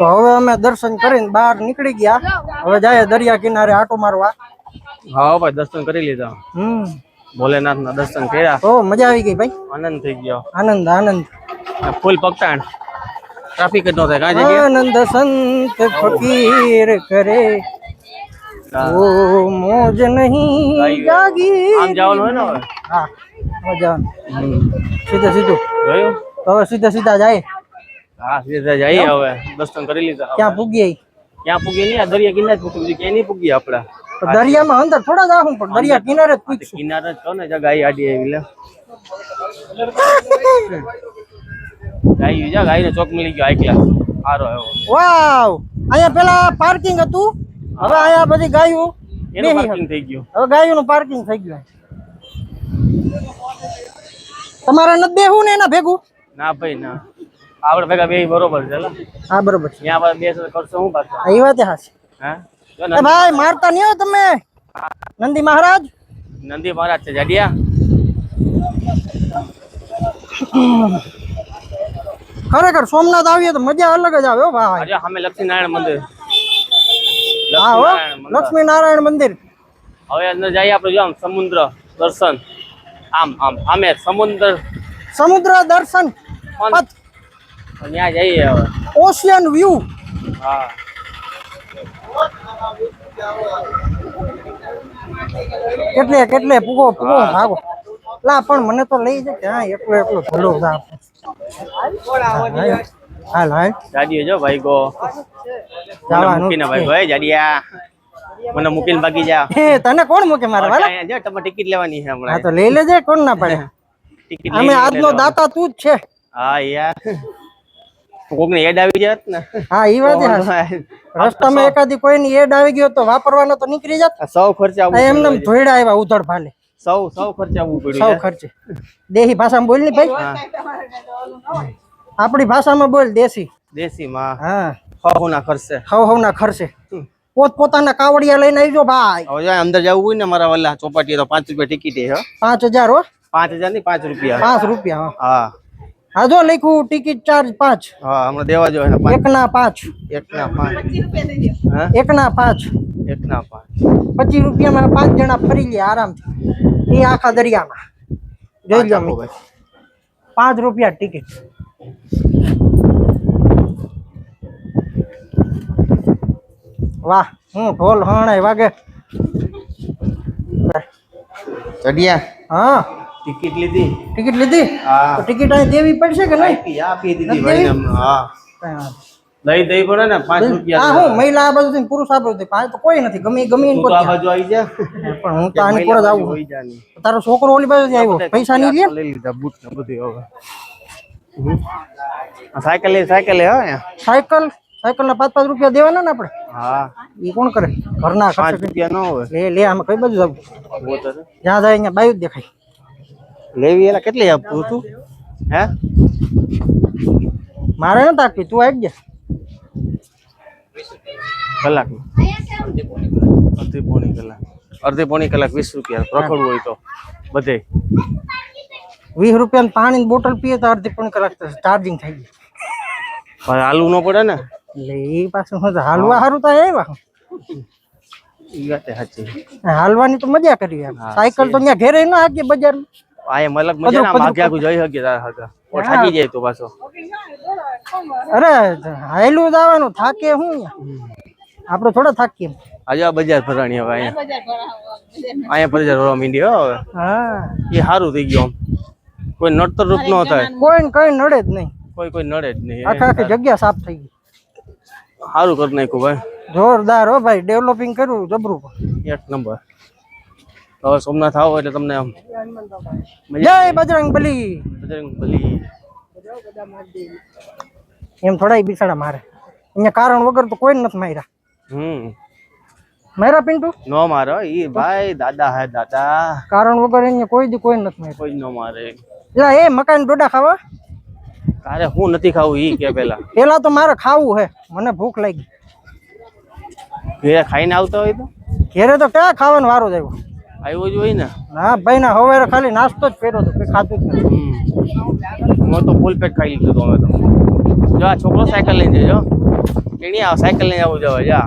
તો હવે અમે દર્શન કરીને બહાર નીકળી ગયા. હવે જાય દરિયા કિનારે આટો મારવા. હા ભાઈ દર્શન કરી લીધા. હમ. ભોલેનાથ ના દર્શન કર્યા. તો મજા આવી ગઈ ભાઈ. આનંદ થઈ ગયો. આનંદ આનંદ. ફૂલ પગતાણ ટ્રાફિક જ ન થાય કાંઈ જગ્યા આનંદ સંત ફકીર કરે. ઓ મોજ નહીં જાગી. આમ જવાનું હોય ને હવે? હા મજા. સીધું સીધું. જોયું? તો હવે સીધા સીધા જાય. હા સીધા જઈએ હવે. દર્શન કરી લીધા ક્યાં પૂગીએ ક્યાં પૂગી નહીં? આ દરિયા કિનારે જ પૂગી ક્યાંય નહીં પૂગી આપડા તો દરિયામાં અંદર થોડા જાહું પણ દરિયા કિનારે જ પૂછશું કિનારે જ કહો ને જા ગાય આડી આવી લે ગાય જા ગાય ને ચોક મળી ગયો આઈ ક્લાસ સારો એવો. વાવ! અહીંયા પેલા પાર્કિંગ હતું. હવે અહીંયા બધી ગાયું એનું બેહી પાર્કિંગ થઈ ગયું. હવે ગાયોનું પાર્કિંગ થઈ ગયું. તમારે નથી બેહવું ને એના ભેગું? ના ભાઈ ના. આપણે ભેગા બે બરોબર છે લે. હા બરોબર છે. ત્યાં આપણે બે સાથે કરશો હું પાછા? હા, એ વાત હાચી. હા? જો એ ભાઈ મારતા નહીં હો તમે. નંદી મહારાજ? નંદી મહારાજ છે જાડિયા. ખરેખર સોમનાથ આવીએ તો મજા અલગ જ આવે હો ભાઈ. આજે સામે લક્ષ્મીનારાયણ મંદિર. હા હો. લક્ષ્મીનારાયણ મંદિર. લક્ષ્મી નારાયણ મંદિર. હવે અંદર જઈએ આપણે જો આમ સમુદ્ર દર્શન. આમ આમ આમે સમુદ્ર. સમુદ્ર દર્શન. પણ ત્યાં જઈએ હવે. ઓશિયન વ્યૂ હા. કેટલે કેટલે? પૂગો પૂગો ભાગો. લા પણ મને તો લઈ જાય હા એકલો એકલો ભલો થા હાલ હાલ જાડીએ જો ભાઈ ગો જવાનું મૂકીને ભાઈ ગો એ જાડિયા. મને મૂકીને ભાગી જા. હે તને કોણ મૂકે મારા વાલા? જો તમે ટિકિટ લેવાની છે હા તો લઈ લેજે કોણ ના પડે ટિકિટ અમે આજનો દાતા તું જ છે. હા યાર. કોકને એડ આવી જાત ને? હા ઈ વાત રસ્તામાં એકાદી કોઈની એડ આવી ગયો તો વાપરવાનો તો નીકળી જાત. સૌ ખર્ચે એમને એમ ધોઈડા આવ્યા ઉધડ ભાલે. સૌ સૌ ખર્ચે આવવું પડ્યું સૌ ખર્ચે. દેહી ભાષામાં બોલ ને ભાઈ. આપણી ભાષામાં બોલ દેશી. દેશી માં હા. હવ ના ખર્ચે. હવ હવ ના ખર્ચે. પોત પોતાના કાવડિયા લઈને આવજો ભાઈ. હવે અંદર જવું હોય ને મારા વલ્લા ચોપાટી તો પાંચ રૂપિયા ટિકિટ હે. પાંચ હજાર હો. પાંચ હજારની પાંચ રૂપિયા. પાંચ રૂપિયા હા. હા હા જો લખ્યું ટિકિટ ચાર્જ પાંચ. હા હમણાં દેવા જોઈએ પાંચ. એક ના પાંચ. એક ના પાંચ હા? એક ના પાંચ. એક ના પાંચ. પચીસ રૂપિયામાં પાંચ જણા ફરી લે આરામથી. એ આખા દરિયામાં. જોઈ લો આપો મિત્રો. ભાઈ. પાંચ રૂપિયા ટિકિટ. વાહ હું ઢોલ હણાય વાગે. ચડિયા. હા. ટિકિટ લીધી. ટિકિટ લીધી? હા. તો ટિકિટ અહીં દેવી પડશે કે નહીં? આપી દીધી ભાઈને હા. લઈ દઈ પડે ને પાંચ રૂપિયા હા હું મહિલા આ બાજુ પુરુષ આ બાજુ પાંચ તો કોઈ નથી ગમે ગમે તું આ બાજુ આવી જા. પણ હું તો આની પર જ આવું તારો છોકરો ઓલી બાજુ આવ્યો. પૈસા નહીં લે. લઈ લીધા બૂટ ને બધું હવે. સાયકલ લે સાયકલ લે હા સાયકલ સાયકલ? ના પાંચ પાંચ રૂપિયા દેવાના ને આપણે? હા. એ કોણ કરે? ઘરના પાંચ રૂપિયા ન હોય. લે લે આમાં કઈ બાજુ જવું. જ્યાં જાય અહીંયા બાયું જ દેખાય. લેવી એલા કેટલી આપતું તું હે? મારે નથી આપી તું આવી જા કલાક. અડધી પોણી કલાક. અડધી પોણી કલાક વીસ રૂપિયા. રખડવું હોય તો. બધે. વીસ રૂપિયા પાણી બોટલ પીએ તો અડધી પોણી કલાક ચાર્જિંગ થઈ પણ હાલવું ન પડે ને? એટલે એ પાછું હાલવા સારું તો આવ્યા એ વાત સાચી. હાલવાની તો મજા કરી સાયકલ તો ત્યાં ઘેરે ના હાકીએ બજારમાં. આ એમ અલગ મજા ના આગે આગું જઈ તારા હગા ઓ થાકી જાય તો પાછો. અરે હાયલું જવાનું થાકે શું આપણે થોડા થાકીએ. આજે આ બજાર ભરાણી હવે અહીંયા. અહીંયા બજાર ભરવા માંડી હો હવે. હા. એ સારું થઈ ગયું કોઈ નડતર રૂપ ન થાય. કોઈ કઈ નડે જ નહીં. કોઈ કોઈ નડે જ નહીં. આખા આખી જગ્યા સાફ થઈ ગઈ. સારું કરી નાખ્યું ભાઈ. જોરદાર હો ભાઈ ડેવલપિંગ કર્યું જબરું એક નંબર. હવે સોમનાથ આવો એટલે તમને જય બજરંગ બલી. બજરંગ બલી. એમ થોડા બિસાડા મારે. અહીંયા કારણ વગર તો કોઈ નથી માર્યા. હમ. માર્યા પિન્ટુ? નો મારો ઈ ભાઈ દાદા હે દાદા. કારણ વગર અહીંયા કોઈ દી કોઈ નથી માર્યા. કોઈ નો મારે. એટલે એ મકાન ડોડા ખાવા? તારે હું નથી ખાવું ઈ કે પેલા. પેલા તો મારે ખાવું હે. મને ભૂખ લાગી. ઘેરે ખાઈને આવતો હોય તો? ઘેરે તો ક્યાં ખાવાનું વારો જ આવ્યો? આવ્યો જ હોય ને? ના ભાઈ ના હવારે ખાલી નાસ્તો જ કર્યો તો કઈ ખાતું જ નથી. હમ. હું તો ફૂલ પેટ ખાઈ લીધું હતું અમે તો. જો આ છોકરો સાયકલ લઈને જજો કે નહીં આવો સાયકલ લઈને આવું જવા જા.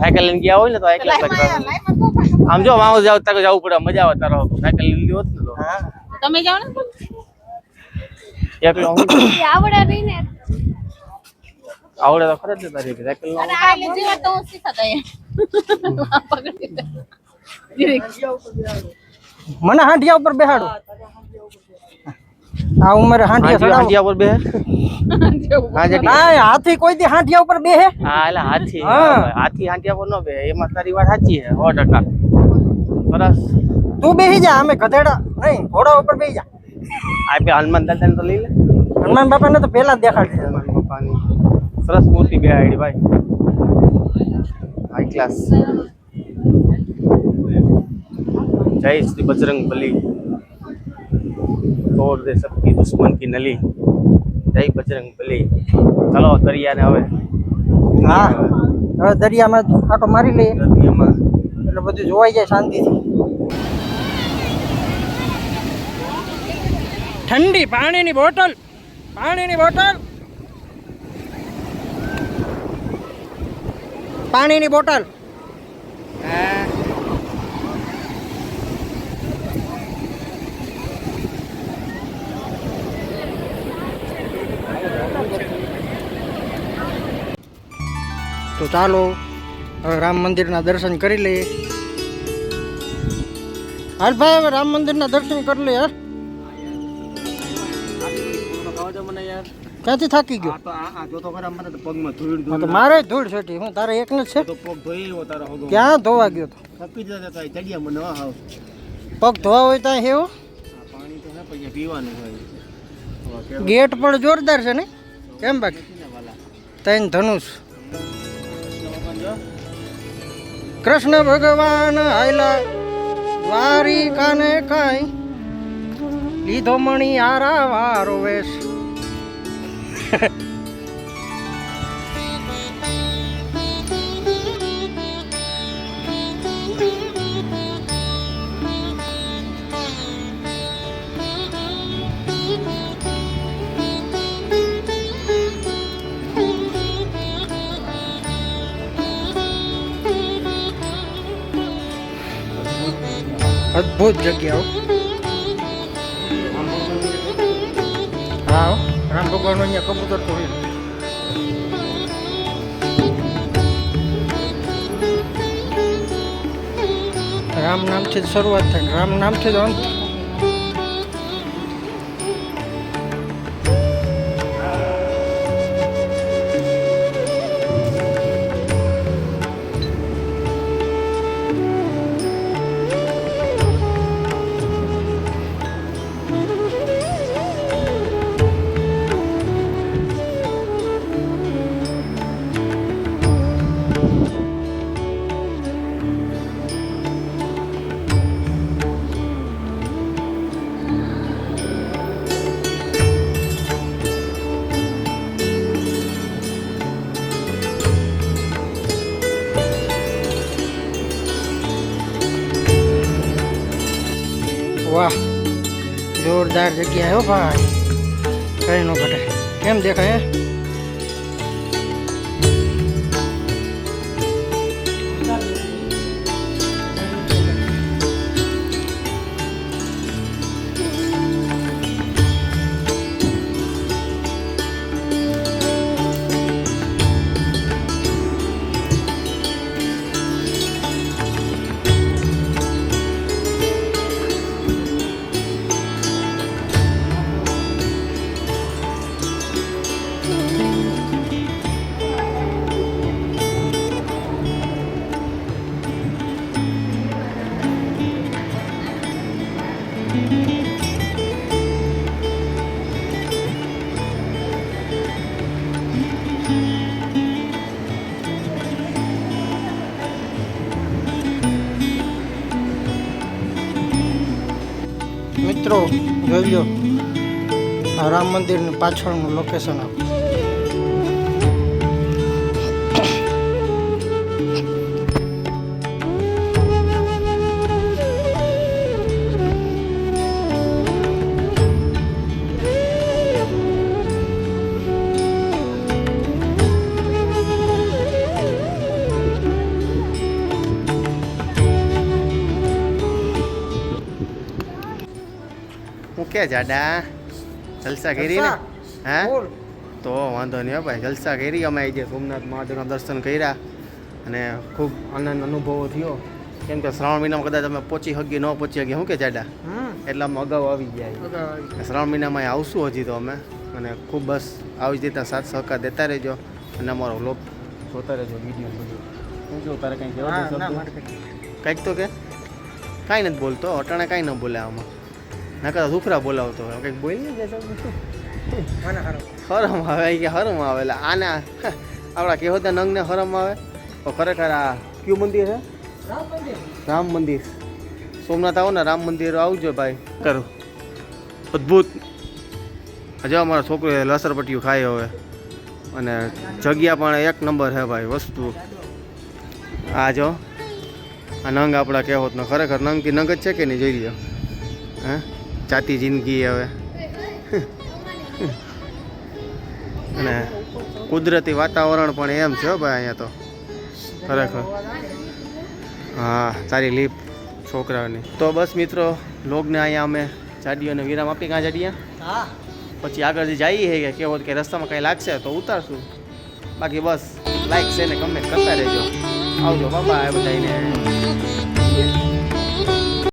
સાયકલ લઈને ગયા હોય ને તો એકલા એકલા આમ જો માઉસ જાવ તારે જવું પડે મજા આવે તારો સાયકલ લઈ લીધી હોત ને તો. હા. તમે જાઓ ને એકલો હું આવડે નહીં ને આવડે તો ખરે જ ને તારી સાયકલ નો અને આ એટલે જીવન તો હું શીખતા અહીંયા. પકડી દે. મને હાંડિયા ઉપર બેહાડો. આ ઉંમરે હાંડિયા ચડાવો હાંડિયા પર બે હા જેટલી ના હાથી કોઈ દી હાંડિયા ઉપર બેહે? હા એટલે હાથી. હા. હાથી હાંડિયા પર ન બે એમાં તારી વાત સાચી છે સો ટકા. સરસ. તું બેહી જા અમે ગધેડા નહીં ઘોડા ઉપર બેહી જા. આ બે હનુમાન દાદાને તો લઈ લે. હનુમાન બાપાને તો પહેલા જ દેખાડી દીધા હનુમાન બાપાની. સરસ મૂર્તિ બે આઈડી ભાઈ. હાઈ ક્લાસ જય શ્રી બજરંગ બલી. તોડ દે સબકી દુશ્મન કી નલી. જય બજરંગ બલી. ચલો દરિયાને હવે. હા હવે દરિયામાં આટો મારી લઈએ. દરિયામાં. એટલે બધું જોવાઈ જાય શાંતિથી. ઠંડી પાણીની બોટલ પાણીની બોટલ. પાણીની બોટલ. તો ચાલો, હવે રામ મંદિરના દર્શન કરી લઈએ. હાલ ભાઈ, હવે રામ મંદિરના દર્શન કરી લઈએ યાર ક્યાંથી થાકી ગયો? મારે ધૂળ છોટી, હું તારે એકને છે. ક્યાં ધોવા ગયો પગ ધોવા હોય ત્યાં હેવો ગેટ પણ જોરદાર છે ને? કેમ બાકી? તૈન ધનુષ. કૃષ્ણ ભગવાન આયલા વારી કાને કાઈ? લીધો મણી આરા વારો વેશ. અદ્ભુત જગ્યાઓ. હા, રામ ભગવાન અહીંયા કબૂતર તો રામ નામથી શરૂઆત થાય. રામ નામથી જ અંત. જોરદાર જગ્યા હો ભાઈ. કઈ નો ઘટે. કેમ દેખાય મિત્રો જોઈ લો. રામ મંદિરની પાછળનું લોકેશન આ કે જાડા? જલસા કરી ને? હે? તો વાંધો નહીં હો ભાઈ જલસા કરી અમે જે સોમનાથ મહાદેવના દર્શન કર્યા અને ખૂબ આનંદ અનુભવો થયો. કેમ કે શ્રાવણ મહિનામાં કદાચ અમે પહોંચી શકીએ ન પહોંચી શકીએ શું કે જાડા? એટલે અમે અગાઉ આવી ગયા શ્રાવણ મહિનામાં આવશું હજી તો અમે અને ખૂબ બસ આવી જ રીતના સાથ સહકાર દેતા રહેજો અને અમારો વ્લોગ જોતા રહેજો વીડિયો બધું શું કહું તારે કંઈ કહેવા હા. કાંઈક તો કે કાંઈ નથી બોલતો અટાણે કાંઈ ન બોલે આમાં. નકર દુખરા બોલાવતો હોય. કંઈક બોલીએ ને હારો. હરમ? આવે કે હરમ આવે એટલે આના આપણા કહેવતા નંગને હરમ આવે? તો ખરેખર આ કયું મંદિર છે? રામ મંદિર. સોમનાથ આવો ને રામ મંદિર આવજો ભાઈ. કરો. અદ્ભુત. હજુ અમારો છોકરો લસરપટ્ટીયું ખાય હવે. અને જગ્યા પણ એક નંબર છે ભાઈ વસ્તુ. આ જો. આ નંગ આપણા કહેવતનો. ખરેખર નંગ કે નંગ જ છે કે નહીં જોઈ લ્યો? હે? ચાતી જિંદગી હવે. અને કુદરતી વાતાવરણ પણ એમ છે ભાઈ અહીંયા તો. ખરેખર. હા સારી લીપ છોકરાઓની. તો બસ મિત્રો લોગને અહીંયા અમે જાડીઓને વિરામ આપી કાં જાડીયા? પછી આગળ જે જઈએ કે કેવો કે રસ્તામાં કંઈ લાગશે તો ઉતારશું. બાકી બસ લાઈક છે ને કમેન્ટ કરતા રહેજો. આવજો બાબા બધાને